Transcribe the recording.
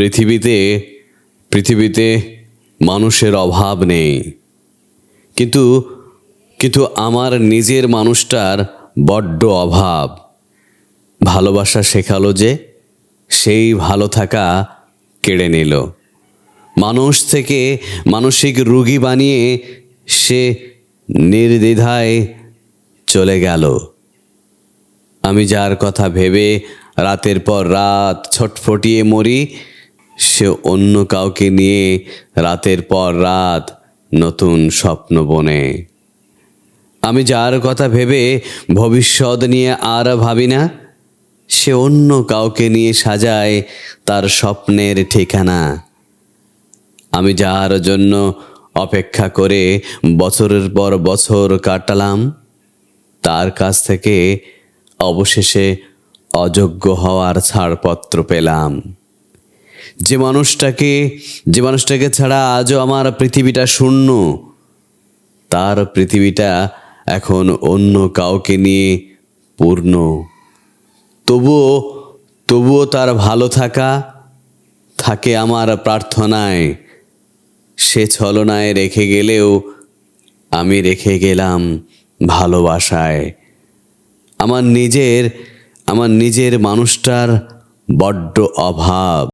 পৃথিবীতে পৃথিবীতে মানুষের অভাব নেই। কিন্তু কিন্তু আমার নিজের মানুষটার বড্ড অভাব। ভালোবাসা শেখালো যে, সেই ভালো থাকা কেড়ে নিল। মানুষ থেকে মানসিক রুগী বানিয়ে সে নির্দ্বিধায় চলে গেল। আমি যার কথা ভেবে রাতের পর রাত ছটফটিয়ে মরি সে অন্য কাউকে নিয়ে রাতের পর রাত নতুন স্বপ্ন বনে। আমি যার কথা ভেবে ভবিষ্যৎ নিয়ে আর ভাবি না, সে অন্য কাউকে নিয়ে সাজায় তার স্বপ্নের ঠিকানা। আমি যার জন্য অপেক্ষা করে বছরের পর বছর কাটালাম, তার কাছ থেকে অবশেষে অযোগ্য হওয়ার ছাড়পত্র পেলাম। যে মানুষটাকে যে মানুষটাকে ছাড়া আজও আমার পৃথিবীটা শূন্য, তার পৃথিবীটা এখন অন্য কাউকে নিয়ে পূর্ণ। তবুও তবুও তার ভালো থাকা, থাকে আমার প্রার্থনায়। সে ছলনায় রেখে গেলেও আমি রেখে গেলাম ভালোবাসায়। আমার নিজের আমার নিজের মানুষটার বড্ড অভাব।